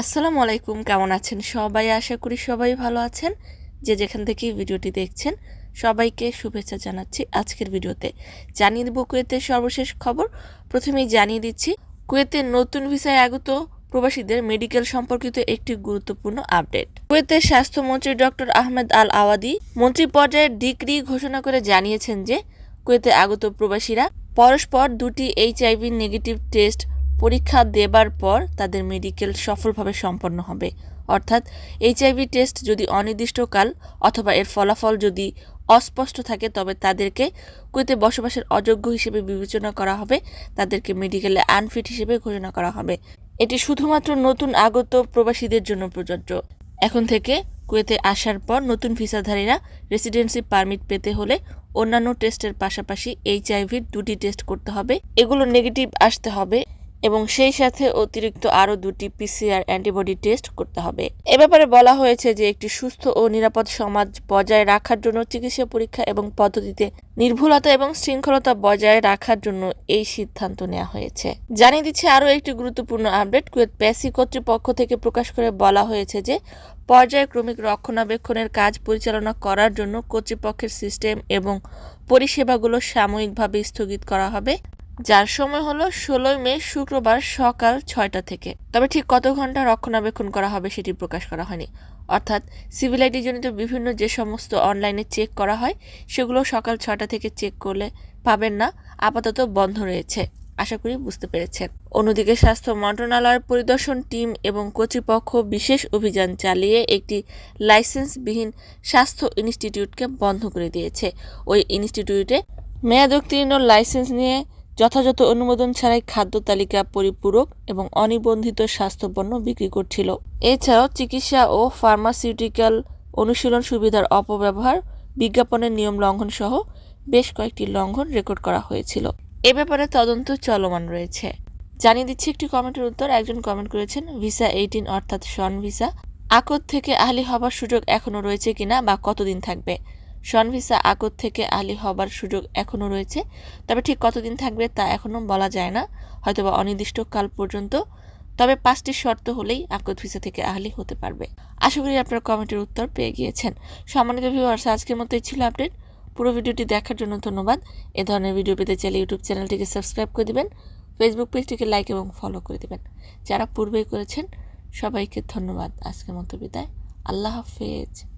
আসসালামু আলাইকুম, কেমন আছেন সবাই? আশা করি সবাই ভালো আছেন। যে যেখান থেকে ভিডিওটি দেখছেন, সবাইকে শুভেচ্ছা জানাচ্ছি আজকের ভিডিওতে। জানিয়ে দেব কুয়েতের সর্বশেষ খবর। প্রথমেই জানিয়ে দিচ্ছি কুয়েতের নতুন ভিসায় আগত প্রবাসীদের মেডিকেল সম্পর্কিত একটি গুরুত্বপূর্ণ আপডেট। কুয়েতের স্বাস্থ্যমন্ত্রী ডক্টর আহমেদ আল আওয়াদি মন্ত্রী পর্যায়ের ডিগ্রি ঘোষণা করে জানিয়েছেন যে, কুয়েতে আগত প্রবাসীরা পরস্পর দুটি এইচআইভি নেগেটিভ টেস্ট পরীক্ষা দেবার পর তাদের মেডিকেল সফলভাবে সম্পন্ন হবে। অর্থাৎ এইচআইভি টেস্ট যদি অনির্দিষ্টকাল অথবা এর ফলাফল যদি অস্পষ্ট থাকে, তবে তাদেরকে কুয়েতে বসবাসের অযোগ্য হিসেবে বিবেচনা করা হবে। তাদেরকে মেডিকেলে আনফিট হিসেবে ঘোষণা করা হবে। এটি শুধুমাত্র নতুন আগত প্রবাসীদের জন্য প্রযোজ্য। এখন থেকে কুয়েতে আসার পর নতুন ভিসাধারীরা রেসিডেন্সি পারমিট পেতে হলে অন্যান্য টেস্টের পাশাপাশি এইচআইভির দুটি টেস্ট করতে হবে। এগুলো নেগেটিভ আসতে হবে। এবং সেই সাথে অতিরিক্ত আরও দুটি পিসিআর অ্যান্টিবডি টেস্ট করতে হবে। এ ব্যাপারে বলা হয়েছে যে একটি সুস্থ ও নিরাপদ সমাজ বজায় রাখার জন্য চিকিৎসা পরীক্ষা এবং পদ্ধতিতে নির্ভুলতা এবং শৃঙ্খলতা বজায় রাখার জন্য এই সিদ্ধান্ত নেওয়া হয়েছে। জানিয়ে দিচ্ছে আরও একটি গুরুত্বপূর্ণ আপডেট। কুয়েত প্যাসি কর্তৃপক্ষ থেকে প্রকাশ করে বলা হয়েছে যে পর্যায়ক্রমিক রক্ষণাবেক্ষণের কাজ পরিচালনা করার জন্য কর্তৃপক্ষের সিস্টেম এবং পরিষেবাগুলো সাময়িকভাবে স্থগিত করা হবে। যার সময় হলো ষোলোই মে, শুক্রবার সকাল ছয়টা থেকে। তবে ঠিক কত ঘণ্টা রক্ষণাবেক্ষণ করা হবে সেটি প্রকাশ করা হয়নি। অর্থাৎ সিভিল আইডি জনিত বিভিন্ন যে সমস্ত অনলাইনে চেক করা হয়, সেগুলো সকাল ছয়টা থেকে চেক করলে পাবেন না। আপাতত বন্ধ রয়েছে। আশা করি বুঝতে পেরেছেন। অন্যদিকে স্বাস্থ্য মন্ত্রণালয়ের পরিদর্শন টিম এবং কর্তৃপক্ষ বিশেষ অভিযান চালিয়ে একটি লাইসেন্সবিহীন স্বাস্থ্য ইনস্টিটিউটকে বন্ধ করে দিয়েছে। ওই ইনস্টিটিউটে মেয়াদোত্তীর্ণ লাইসেন্স নিয়ে যথাযথ অনুমোদন ছাড়াই খাদ্য তালিকা পরিপূরক এবং অনিবন্ধিত স্বাস্থ্যপণ্য বিক্রি করছিল। এছাড়াও চিকিৎসা ও ফার্মাসিউটিক্যাল অনুশীলন সুবিধার অপব্যবহার, বিজ্ঞাপনের নিয়ম লঙ্ঘন সহ বেশ কয়েকটি লঙ্ঘন রেকর্ড করা হয়েছিল। এ ব্যাপারে তদন্ত চলমান রয়েছে। জানিয়ে দিচ্ছি একটি কমেন্টের উত্তর। একজন কমেন্ট করেছেন, ভিসা এইটিন অর্থাৎ শন ভিসা, আকদ থেকে আহলি হবার সুযোগ এখনও রয়েছে কিনা বা কতদিন থাকবে? শন ভিসা আগত থেকে আহলি হবার সুযোগ এখনও রয়েছে। তবে ঠিক কতদিন থাকবে তা এখনও বলা যায় না। হয়তোবা অনির্দিষ্টকাল পর্যন্ত। তবে পাঁচটি শর্ত হলেই আকদ ভিসা থেকে আহলি হতে পারবে। আশা করি আপনার কমেন্টের উত্তর পেয়ে গিয়েছেন। সম্মানিত ভিউয়ার্স আজকের মতো এই ছিল আপডেট। পুরো ভিডিওটি দেখার জন্য ধন্যবাদ। এ ধরনের ভিডিও পেতে চাইলে ইউটিউব চ্যানেলটিকে সাবস্ক্রাইব করে দিবেন ফেসবুক পেজটিকে লাইক এবং ফলো করে দিবেন। যারা পূর্বেই করেছেন, সবাইকে ধন্যবাদ। আজকের মতো বিদায়। আল্লাহ হাফেজ।